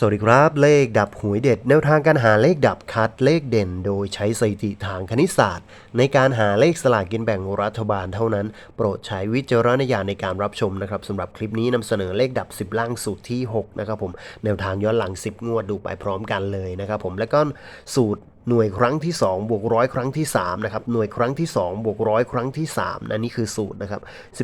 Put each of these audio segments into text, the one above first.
สวัสดีครับ เลขดับหวยเด็ด แนวทางการหาเลขดับคัดเลขเด่น โดยใช้สถิติทางคณิตศาสตร์ ในการหาเลขสลากกินแบ่งรัฐบาลเท่านั้น โปรดใช้วิจารณญาณในการรับชมนะครับสำหรับคลิปนี้นำเสนอเลขดับ 10 ล่างสูตรที่ 6 นะครับผม แนวทางย้อนหลัง 10 งวดดูไปพร้อมกันเลยนะครับผมและก็สูตร หน่วยครั้งที่2บวกร้อยครั้งที่3นะครับหน่วยครั้งที่2บวกร้อยครั้งที่3นะนี่คือสูตรนะครับ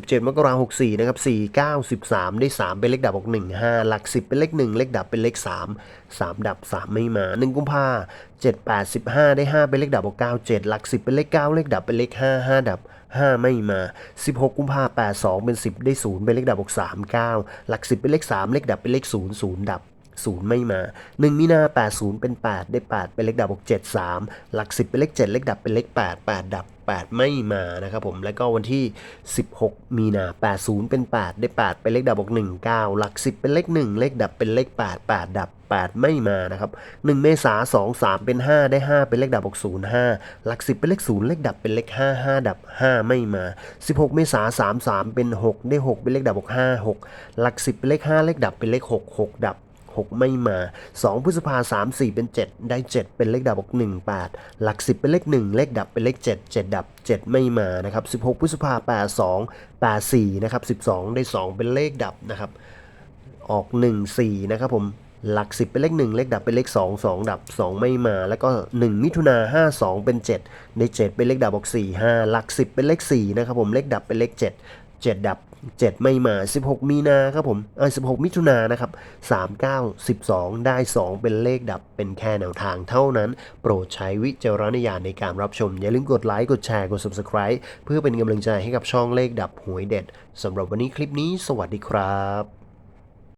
17มกราคม64นะครับ4 9 13ได้3เป็นเลขดับบวก1 5หลัก10เป็นเลข1เลขดับเป็นเลข3 3ดับ3ไม่มา1กุมภา7 8 15ได้5เป็นเลขดับบวก9 7หลัก10เป็นเลข9เลขดับเป็นเลข5 5ดับ5ไม่มา 16 กุมภา8 2 เป็น 10 ได้ 0 เป็นเลขดับบวก3 9 หลัก 10 เป็นเลข 3 เลขดับเป็นเลข 0 0 ดับ ศูนย์ไม่มา 1 มีนา 80 เป็น 8 ได้ 8 เป็นเลขดับบวก7 3 หลัก 10 เป็นเลข 7 เลขดับเป็นเลข 8 8 ดับ 8 ไม่มานะครับผม แล้วก็วันที่ 16 มีนา 80 เป็น 8 ได้ 8 เป็นเลขดับบวก1 9 หลัก 10 เป็นเลข 1 เลขดับเป็นเลข 8 8 ดับ 8 ไม่มานะครับ 1 เมษา2 3 เป็น 5 ได้ 5 เป็นเลขดับบวก0 5 หลัก 10 เป็นเลข 0 เลขดับเป็นเลข 5 5 ดับ 5 ไม่มา 16 เมษา3 3 เป็น 6 ได้ 6 เป็นเลขดับบวก5 6 หลัก 10 เป็นเลข 5 เลขดับเป็นเลข 6 6 ดับ 6 ไม่มา 2 พฤษภาสามสี่เป็น 7 ได้ 7 เป็นเลขดับบวก1 8 หลัก 10 เป็นเลข 1 เลขดับเป็นเลข 7 7 ดับ 7 ไม่มานะครับ16 พฤษภา8 2 8 4นะครับ12 ได้ 2 เป็นเลขดับนะครับออก 1 4 นะครับผมหลัก 10 เป็นเลข 1 เลขดับเป็นเลข 2 2 ดับ 2 ไม่มา แล้วก็ 1 มิถุนา5 2 เป็น7ได้7เป็นเลขดับบอก4 5 หลัก 10 เป็นเลข4นะครับผมเลขดับเป็นเลข 7 7 ดับ 7 ไม่มา 16 มีนาครับผมเออ16 มิถุนานะครับ 3 9 12 ได้ 2 เป็นเลขดับเป็นแค่แนวทางเท่านั้น โปรดใช้วิจารณญาณในการรับชม อย่าลืมกดไลค์ กดแชร์ กด Subscribe เพื่อเป็นกำลังใจให้กับช่องเลขดับหวยเด็ดสำหรับวันนี้คลิปนี้ สวัสดีครับ